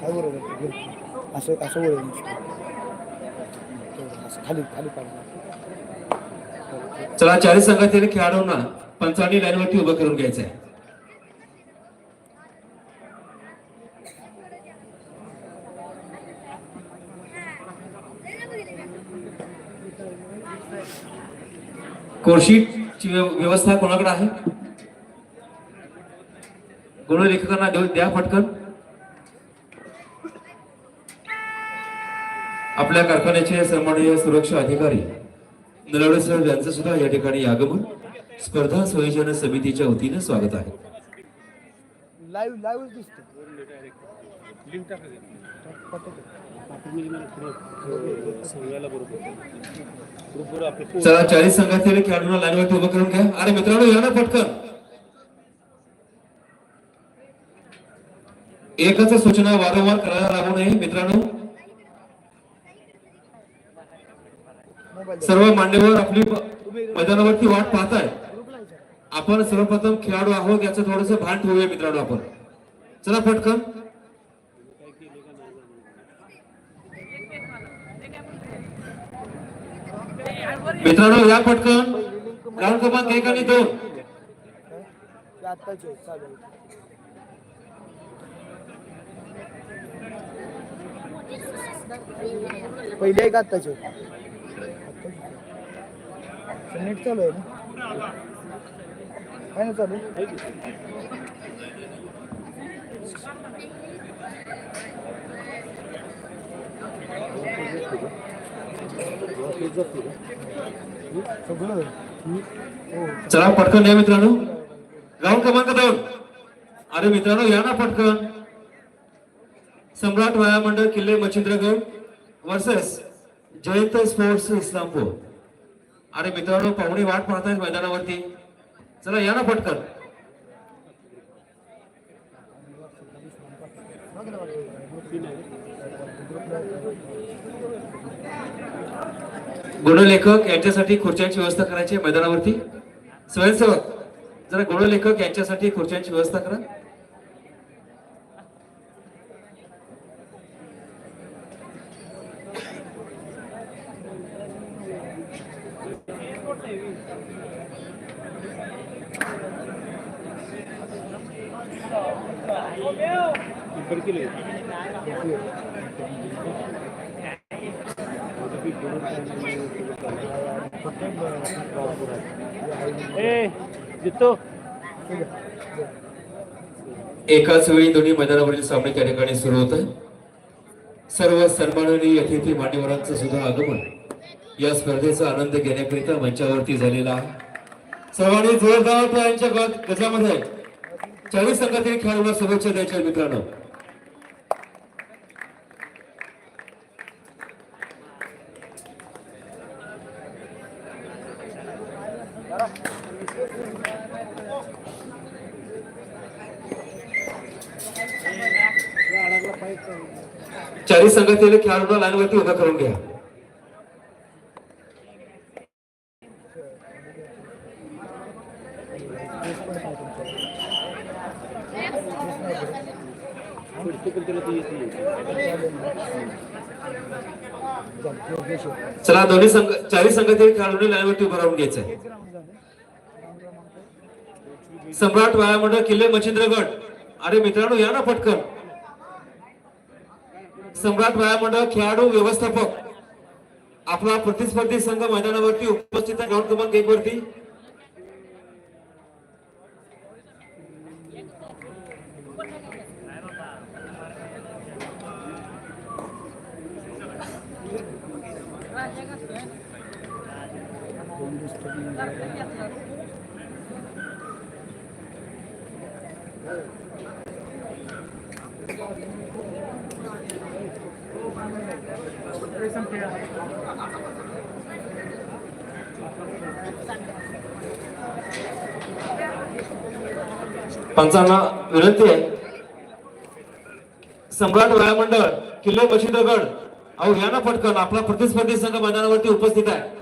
काय बरोबर असं असं वळलं खाली खाली पाडलं. चला चाळीस संघातील खेळाडूंना पंचावन्न लाईनवरती उभं करून घ्यायचं आहे कोर्शीटची व्यव- व्यवस्था कोणाकडे आहे? गुण लेखकांना देऊ द्या पटकन. आपल्या कारखान्याचे सन्माननीय सुरक्षा अधिकारी नलवडे सर यांचं सुद्धा या ठिकाणी आगमन. स्पर्धा संयोजन समितीच्या वतीने स्वागत आहे. लाईव्ह लाईव्ह दिसतो चला चाळीस संघातील खेळाडूंना लाईनवरती उभं करून घ्या. अरे मित्रांनो या ना पटकन. एकच सूचना वारंवार करायला लागू नये मित्रांनो. सर्व मांडीवर आपली मैदानावरती वाट पाहताय. आपण सर्वप्रथम खेळाडू आहोत याचं थोडस भान ठेवूया मित्रांनो आपण. चला पटकन. मित्रांनो या पटकन ग्राउंड क्रमांक एक आणि दोन. पहिले एक आत्ताचे नेट चालू आहे ना? काय ना चालू? Thank you. चला पटकन या मित्रांनो. ग्राउंड क्रमांक दोन. अरे मित्रांनो या ना पटकन. सम्राट वाया मंडळ किल्ले मच्छिंद्रगड वर्सेस जयंत स्पोर्ट्स इस्लामपूर. अरे मित्रांनो पाहुणे वाट पाहतायत मैदानावरती. चला या ना पटकन. गुणलेखक यांच्यासाठी खुर्च्यांची व्यवस्था करायची आहे मैदानावरती. स्वयंसेवक जरा गुणलेखक यांच्यासाठी खुर्च्यांची व्यवस्था करा. एकाच वेळी दोन्ही मैदानावरील सामने त्या ठिकाणी सुरू होत. आहे सर्व सन्माननीय अतिथी मान्यवरांचं सुद्धा आगमन. या स्पर्धेचा आनंद घेण्याकरिता मंचावरती झालेला आहे. सर्वांनी जोरदार गजामध्ये चाळीस संघातील खेळाडूंना शुभेच्छा द्यायच्या मित्रांनो. चारी संघातील खेळाडूंना लाईनवरती उभा करून घ्या. चला दोन्ही संघ चारही संघातील खेळाडूंनी लाईनवरती उभं राहून घ्यायचंय. सम्राट वायामंडळ किल्ले मच्छिंद्रगड. अरे मित्रांनो या ना पटकन. सम्राट वायामंडळ खेळाडू व्यवस्थापक. आपला प्रतिस्पर्धी संघ मैदानावरती उपस्थित ग्राउंड क्रमांक एक वरती. पंचांना विनंती आहे. सम्राट व्यायामंडळ किल्ले मशिदगड अहो या ना पटकन. आपला प्रतिस्पर्धी संघ मैदानावरती उपस्थित आहे.